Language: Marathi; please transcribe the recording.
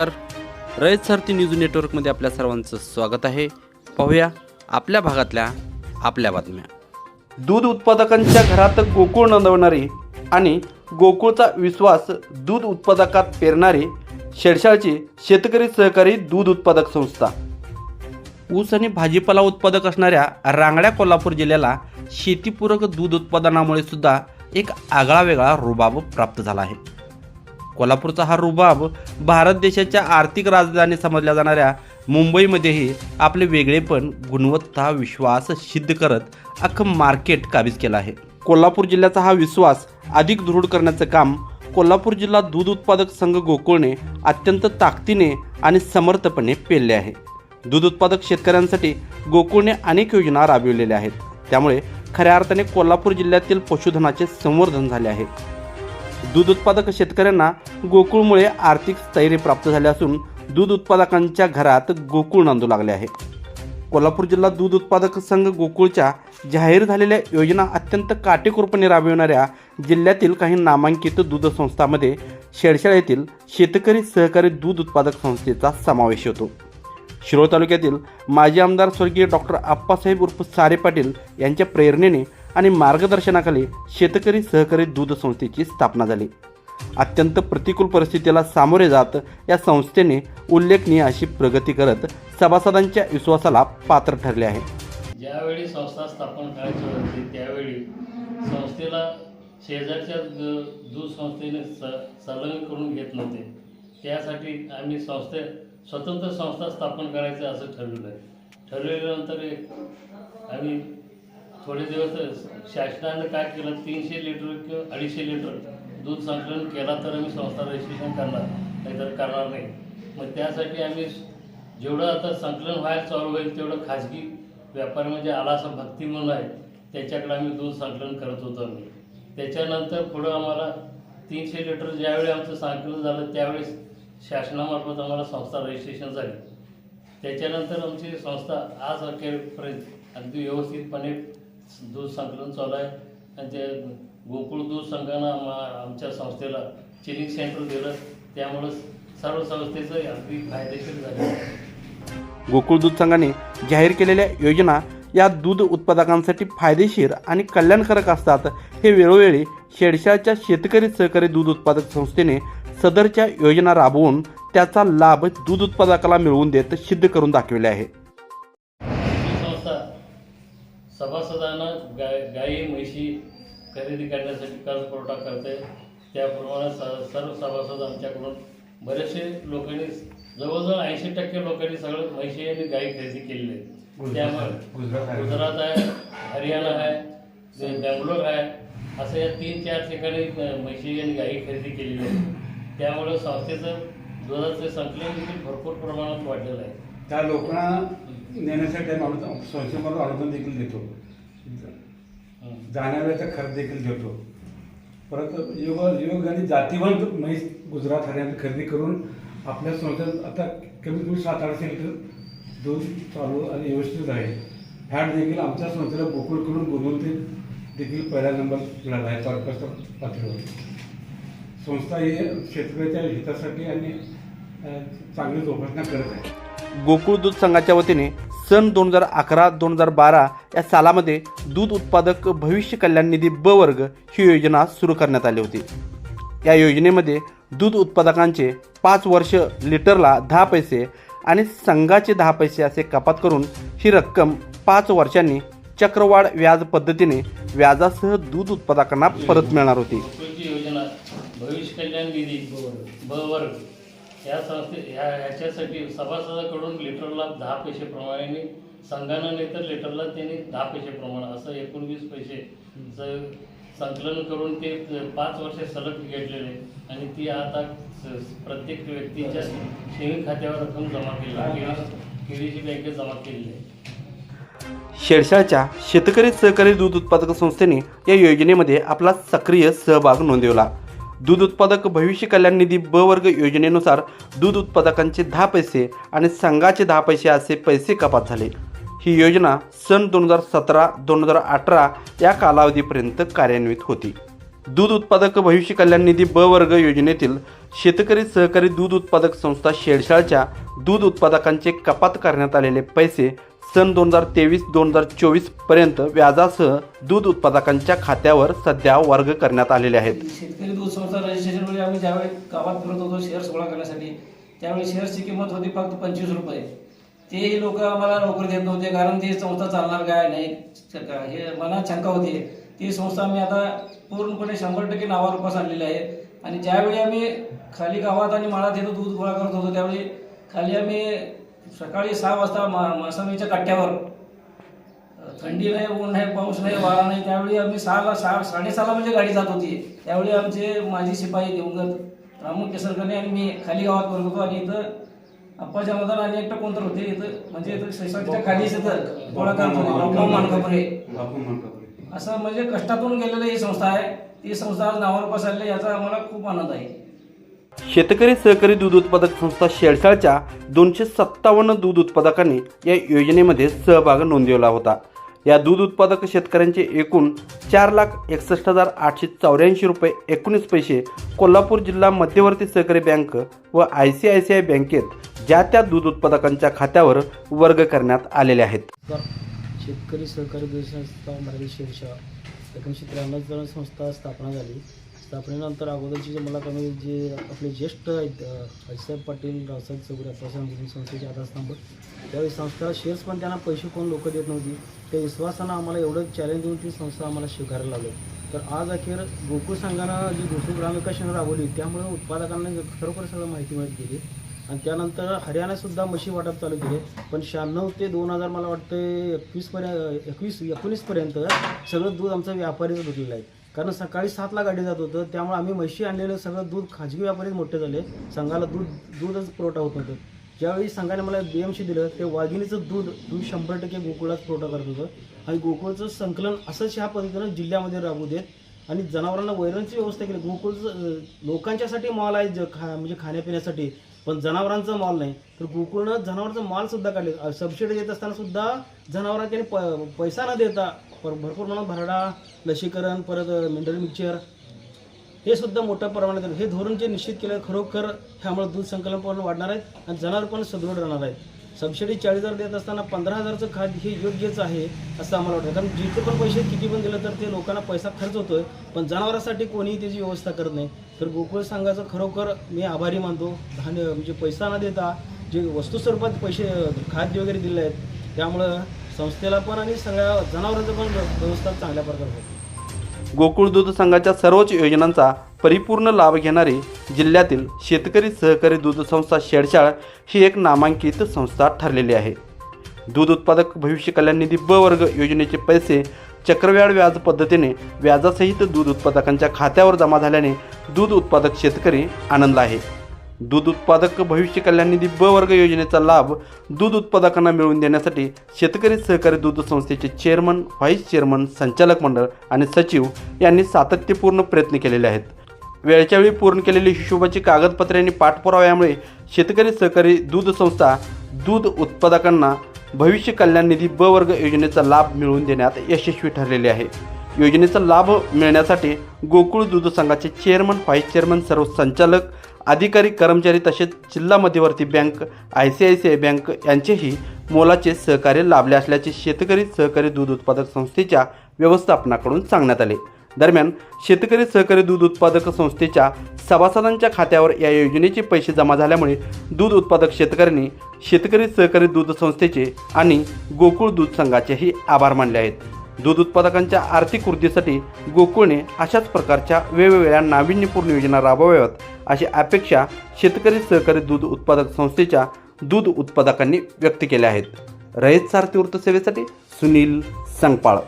तर रयत सारथी न्यूज नेटवर्कमध्ये आपल्या सर्वांचं स्वागत आहे. पाहूया आपल्या भागातल्या आपल्या बातम्या. दूध उत्पादकांच्या घरात गोकुळ नोंदवणारी आणि गोकुळचा विश्वास दूध उत्पादकात पेरणारी शेडशाळची शेतकरी सहकारी दूध उत्पादक संस्था. ऊस आणि भाजीपाला उत्पादक असणाऱ्या रांगड्या कोल्हापूर जिल्ह्याला शेतीपूरक दूध उत्पादनामुळे सुद्धा एक आगळा वेगळा रुबाब प्राप्त झाला आहे. कोल्हापूरचा हा रुबाब भारत देशाच्या आर्थिक राजधानी समजल्या जाणाऱ्या मुंबईमध्येही आपले वेगळेपण गुणवत्ता विश्वास सिद्ध करत अख्खं मार्केट काबीज केलं आहे. कोल्हापूर जिल्ह्याचा हा विश्वास अधिक दृढ करण्याचं काम कोल्हापूर जिल्हा दूध उत्पादक संघ गोकुळने अत्यंत ताकदीने आणि समर्थपणे पेलले आहे. दूध उत्पादक शेतकऱ्यांसाठी गोकुळने अनेक योजना राबविलेल्या आहेत. त्यामुळे खऱ्या अर्थाने कोल्हापूर जिल्ह्यातील पशुधनाचे संवर्धन झाले आहे. दूध उत्पादक शेतकऱ्यांना गोकुळमुळे आर्थिक स्थैर्य प्राप्त झाले असून दूध उत्पादकांच्या घरात गोकुळ नांदू लागले आहे. कोल्हापूर जिल्हा दूध उत्पादक संघ गोकुळच्या जाहीर झालेल्या योजना अत्यंत काटेकोरपणे राबविणाऱ्या जिल्ह्यातील काही नामांकित दूध संस्थांमध्ये शेडशाळ येथील शेतकरी सहकारी दूध उत्पादक संस्थेचा समावेश होतो. शिरोळ तालुक्यातील माजी आमदार स्वर्गीय डॉक्टर आप्पासाहेब उर्फ सारे पाटील यांच्या प्रेरणेने आणि मार्गदर्शनाखाली शेतकरी सहकारी दूध संस्थेची स्थापना झाली. अत्यंत प्रतिकूल परिस्थितीला सामोरे जात या संस्थेने उल्लेखनीय अशी प्रगती करत सभासदांच्या विश्वासाला पात्र ठरले आहे. ज्यावेळी संस्था स्थापन करायची होती त्यावेळी संस्थेला शेजारच्या दूध संस्थेने स संलग्न करून घेत नव्हते. त्यासाठी आम्ही संस्थे स्वतंत्र संस्था स्थापन करायचं असं ठरवलं ठरवल्यानंतर एक आम्ही थोडे दिवस शासनानं काय केलं? तीनशे लिटर किंवा अडीचशे लिटर दूध संकलन केला तर आम्ही संस्था रजिस्ट्रेशन करणार नाहीतर करणार नाही. मग त्यासाठी आम्ही जेवढं आता संकलन व्हायला चालू होईल तेवढं खाजगी व्यापारी म्हणजे आला असं भक्ती म्हणून आहे. त्याच्याकडे आम्ही दूध संकलन करत होतो आम्ही. त्याच्यानंतर पुढं आम्हाला तीनशे लिटर ज्यावेळी आमचं संकलन झालं त्यावेळेस शासनामार्फत आम्हाला संस्था रजिस्ट्रेशन झाली. त्याच्यानंतर आमची संस्था आज अखेरपर्यंत अगदी व्यवस्थितपणे दूध संकलन चालू आहे आणि ते गोकुळ दूध संघानं आम्हा आमच्या संस्थेला चिलिंग सेंटर दिलं. त्यामुळं सर्व संस्थेचं अगदी फायदेशीर झालं. गोकुळ दूध संघाने जाहीर केलेल्या योजना या दूध उत्पादकांसाठी फायदेशीर आणि कल्याणकारक असतात. हे वेळोवेळी शेडशाच्या शेतकरी सहकारी दूध उत्पादक संस्थेने सदरच्या योजना राबवून त्याचा लाभ दूध उत्पादकाला मिळवून देत सिद्ध करून दाखविले आहे. सभासदांना गाय गाई म्हशी खरेदी करण्यासाठी कर्ज पुरवठा करते त्याप्रमाणे स सर्व सभासद आमच्याकडून बरेचसे लोकांनी जवळजवळ ऐंशी टक्के लोकांनी सगळं म्हशी आणि गाई खरेदी केलेली आहे त्यामुळे गुजरात आहे. हरियाणा आहे बेंगलोर आहे असं या तीन चार ठिकाणी म्हशी आणि गाई खरेदी केलेली आहे त्यामुळं संस्थेचं दुधाचं संकलन देखील भरपूर प्रमाणात वाढलेलं आहे. त्या लोकांना नेण्यासाठी आम्ही अनुदान संस्थेमधून अनुदान देखील देतो. जाण्यावेळेचा खर्च देखील देतो. परत योग योग आणि जातीवंत म्हैस गुजरात हरियाणा खरेदी करून आपल्या संस्थेत आता कमीत कमी सात आठशे लिटर दूध चालू आणि व्यवस्थित आहे फॅट देखील आमच्या संस्थेला गोकुळ करून गुणवत्तेत देखील पहिला नंबर मिळाला आहे तालुक्याच्या पातळीवर. संस्था ही शेतकऱ्याच्या हितासाठी आणि चांगली जोपासना करत आहे. गोकुळ दूध संघाच्या वतीने सन दोन हजार अकरा दोन हजार बारा या सालामध्ये दूध उत्पादक भविष्य कल्याण निधी ब वर्ग ही योजना सुरू करण्यात आली होती. या योजनेमध्ये दूध उत्पादकांचे पाच वर्ष लिटरला दहा पैसे आणि संघाचे दहा पैसे असे कपात करून ही रक्कम पाच वर्षांनी चक्रवाढ व्याज पद्धतीने व्याजासह दूध उत्पादकांना परत मिळणार होती. योजना भविष्य कल्याण निधी ब वर्ग. या संस्थे ह्या ह्याच्यासाठी सभासदाकडून लिटरला दहा पैसेप्रमाणे प्रमाणे संघानं नाही तर लिटरला त्यांनी दहा पैसेप्रमाणे असं एकोणवीस पैसे संकलन करून ते पाच वर्ष सलग घेतलेले. आणि ती आता प्रत्येक व्यक्तीच्या सेविंग खात्यावर रक्कम जमा केली केळीची बँकेत जमा केलेली आहे. शेडशाळच्या शेतकरी सहकारी दूध उत्पादक संस्थेने या योजनेमध्ये आपला सक्रिय सहभाग नोंदवला. दूध उत्पादक भविष्य कल्याण निधी ब वर्ग योजनेनुसार दूध उत्पादकांचे दहा पैसे आणि संघाचे दहा पैसे असे पैसे कपात झाले. ही योजना सन दोन हजार सतरा दोन हजार अठरा या कालावधीपर्यंत कार्यान्वित होती. दूध उत्पादक भविष्य कल्याण निधी ब वर्ग योजनेतील शेतकरी सहकारी दूध उत्पादक संस्था शेडशाळच्या दूध उत्पादकांचे कपात करण्यात आलेले पैसे सन दोन हजार तेवीस दोन हजार चोवीसपर्यंत व्याजासह दूध उत्पादकांच्या खात्यावर सध्या वर्ग करण्यात आलेले आहेत. शेतकरी दूध संस्था रजिस्ट्रेशनवेळी आम्ही ज्यावेळी गावात फिरत होतो शेअर्स गोळा करण्यासाठी त्यावेळी शेअर्सची किंमत होती फक्त पंचवीस रुपये. तेही लोक आम्हाला नोकरी देत नव्हते कारण ती संस्था चालणार काय नाही हे मला शंका होती. ती संस्था आम्ही आता पूर्णपणे शंभर टक्के नावारूपास आणलेली आहे. आणि ज्यावेळी आम्ही खाली गावात आणि माळात येतो दूध गोळा करत होतो त्यावेळी खाली आम्ही सकाळी सहा वाजता मा मासामीच्या काट्यावर थंडी नाही ऊन नाही पाऊस नाही वारा नाही त्यावेळी आम्ही सहाला सहा साडेसहाला म्हणजे गाडी जात होती. त्यावेळी आमचे माजी शिपाई दिवंगत रामू केसरकर्णी आणि मी खाली गावात करत होतो आणि इथं अप्पाच्या मदान आणि एकटं कोणतं होते इथं म्हणजे इथं सोसायटीच्या खालीच इथं गोळा करत होते बापू मानकापुरे. असं म्हणजे कष्टातून गेलेलं ही संस्था आहे. ती संस्था आज नावावर पसरली याचा आम्हाला खूप आनंद आहे. शेतकरी सहकारी दूध उत्पादक संस्था शेळसाळच्या दोनशे सत्तावन्न दूध उत्पादकांनी या योजनेमध्ये सहभाग नोंदवला होता. या दूध उत्पादक शेतकऱ्यांचे एकूण चार लाख एकसष्ट हजार आठशे चौऱ्याऐंशी रुपये एकोणीस पैसे कोल्हापूर जिल्हा मध्यवर्ती सहकारी बँक व I C I C I बँकेत ज्या त्या दूध उत्पादकांच्या खात्यावर वर्ग करण्यात आलेले आहेत. शेतकरी सहकारी दूध संस्था मराठी शेरशा एकोणीसशे त्र्याण्णव संस्था स्थापना झाली. स्थापनेनंतर अगोदरची जे मला कमी जे आपले ज्येष्ठ आहेत अ, पाटील रावसाहेब चौगुले अप्पासाहेब संस्थेचे आधारस्तंभ. त्यावेळी संस्था शेअर्स पण त्यांना पैसे कोण लोक देत नव्हती. त्या विश्वासानं आम्हाला एवढं चॅलेंज देऊन ती संस्था आम्हाला स्वीकारायला लागली. तर आज अखेर गोकुळ संघानं जी गोकुळ ग्रामविकास योजना राबवली त्यामुळे उत्पादकांना खरोखर सगळं माहिती मिळत गेली. आणि त्यानंतर हरियाणासुद्धा मशी वाटप चालू केले. पण शहाण्णव ते दोन हजार मला वाटतं एकवीसपर्यंत एकवीस एकोणीसपर्यंत सगळं दूध आमचं व्यापारीच विकलेलं आहे. कारण सकाळी सातला गाडी जात होतं त्यामुळे आम्ही म्हशी आणलेलं सगळं दूध खाजगी व्यापारीच मोठे झाले. संघाला दूध दूधच पुरवठा होत नव्हतं ज्यावेळी संघाने मला बी दिलं ते वाघिणीचं दूध तुम्ही शंभर टक्के गोकुळात पुरवठा करत होतं. आणि गोकुळचं संकलन असंच ह्या पद्धतीनं जिल्ह्यामध्ये राबू देत आणि जनावरांना वैरणची व्यवस्था केली. गोकुळचं लोकांच्यासाठी मॉल आहे ज खा म्हणजे खाण्यापिण्यासाठी. पण जनावरांचा मॉल नाही. तर गोकुळनं जनावरांचा मालसुद्धा काढले. सबसिडी देत असताना सुद्धा जनावरांना प पैसा न देता पर भरपूर प्रमाणात भरडा लसीकरण परत मिनरल मिक्सचर हे सुद्धा मोठ्या प्रमाणात हे धोरण जे निश्चित केलं खरोखर ह्यामुळे दूध संकलन पण वाढणार आहेत आणि जनावर पण सदृढ राहणार आहेत सबसिडी चाळीस हजार देत असताना पंधरा हजारचं खाद हे योग्यच आहे असं आम्हाला वाटतं. कारण जिथे पण पैसे किती पण दिलं तर ते लोकांना पैसा खर्च होतोय पण जनावरांसाठी कोणीही त्याची व्यवस्था करत नाही. तर गोकुळ संघाचं खरोखर मी आभारी मानतो. धान्य म्हणजे पैसा न देता जे वस्तू स्वरूपात पैसे खाद्य वगैरे दिले आहेत त्यामुळं संस्थेला पण आणि सगळ्या जनावरांचं पण व्यवस्था चांगल्या प्रकारे होते. गोकुळ दूध संघाच्या सर्वच योजनांचा परिपूर्ण लाभ घेणारी जिल्ह्यातील शेतकरी सहकारी दूध संस्था शेडशाळ ही एक नामांकित संस्था ठरलेली आहे. दूध उत्पादक भविष्य कल्याण निधी ब वर्ग योजनेचे पैसे चक्रव्याढ व्याज पद्धतीने व्याजासहित दूध उत्पादकांच्या खात्यावर जमा झाल्याने दूध उत्पादक शेतकरी आनंदला आहे. दूध उत्पादक भविष्य कल्याण निधी ब वर्ग योजनेचा लाभ दूध उत्पादकांना मिळवून देण्यासाठी शेतकरी सहकारी दूध संस्थेचे चेअरमन व्हाईस चेअरमन संचालक मंडळ आणि सचिव यांनी सातत्यपूर्ण प्रयत्न केलेले आहेत. वेळच्या वेळी पूर्ण केलेली हिशोबाची कागदपत्रे आणि पाठपुराव्यामुळे शेतकरी सहकारी दूध संस्था दूध उत्पादकांना भविष्य कल्याण निधी ब वर्ग योजनेचा लाभ मिळवून देण्यात यशस्वी ठरलेले आहे. योजनेचा लाभ मिळण्यासाठी गोकुळ दूध संघाचे चेअरमन व्हाईस चेअरमन सर्व संचालक अधिकारी कर्मचारी तसेच जिल्हा मध्यवर्ती bank I C I C I bank यांचेही मोलाचे सहकार्य लाभले असल्याचे शेतकरी सहकारी दूध उत्पादक संस्थेच्या व्यवस्थापनाकडून सांगण्यात आले. दरम्यान शेतकरी सहकारी दूध उत्पादक संस्थेच्या सभासदांच्या खात्यावर या योजनेचे पैसे जमा झाल्यामुळे दूध उत्पादक शेतकऱ्यांनी शेतकरी सहकारी दूध संस्थेचे आणि गोकुळ दूध संघाचेही आभार मानले आहेत. दूध उत्पादकांच्या आर्थिक वृद्धीसाठी गोकुळने अशाच प्रकारच्या वेगवेगळ्या नाविन्यपूर्ण योजना राबवाव्यात अशी अपेक्षा शेतकरी सहकारी दूध उत्पादक संस्थेच्या दूध उत्पादकांनी व्यक्त केल्या आहेत. रयत सारथी वृत्तसेवेसाठी सुनील संगपाळ.